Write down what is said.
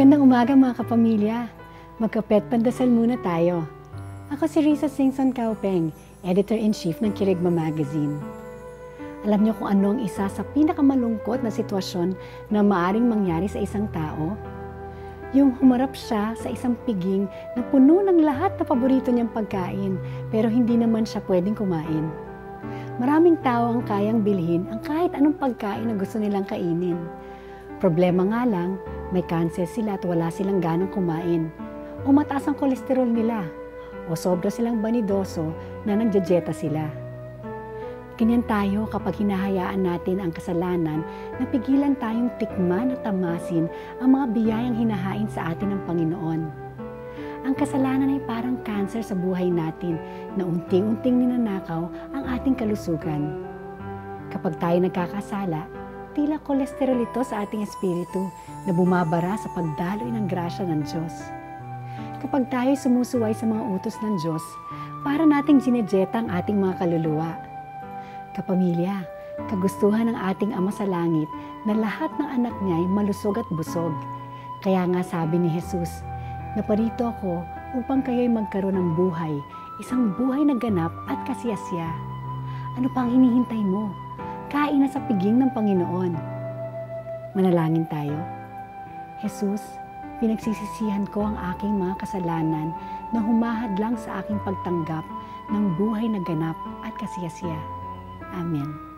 Magandang umaga mga kapamilya. Magkapet pandasal muna tayo. Ako si Risa Singson Kaupeng, Editor-in-Chief ng Kirigma Magazine. Alam niyo kung ano ang isa sa pinakamalungkot na sitwasyon na maaring mangyari sa isang tao? Yung humarap siya sa isang piging na puno ng lahat na paborito niyang pagkain pero hindi naman siya pwedeng kumain. Maraming tao ang kayang bilhin ang kahit anong pagkain na gusto nilang kainin. Problema nga lang, may cancer sila at wala silang ganang kumain. O mataas ang kolesterol nila. O sobra silang banidoso na nagjejeta sila. Ganyan tayo kapag hinahayaan natin ang kasalanan na pigilan tayong tikman at tamasin ang mga biyayang hinahain sa atin ng Panginoon. Ang kasalanan ay parang cancer sa buhay natin na unting-unting ninanakaw ang ating kalusugan. Kapag tayo nagkakasala, tila kolesterol ito sa ating espiritu na bumabara sa pagdaloy ng grasya ng Diyos. Kapag tayo sumusuway sa mga utos ng Diyos, para nating ginejeta ang ating mga kaluluwa. Kapamilya, kagustuhan ng ating Ama sa Langit na lahat ng anak niya ay malusog at busog. Kaya nga sabi ni Jesus, Naparito ako upang kayo'y magkaroon ng buhay, isang buhay na ganap at kasiyasya. Ano pang hinihintay mo? Kain na sa piging ng Panginoon. Manalangin tayo. Jesus, pinagsisisihan ko ang aking mga kasalanan na humahad lang sa aking pagtanggap ng buhay na ganap at kasiyasya. Amen.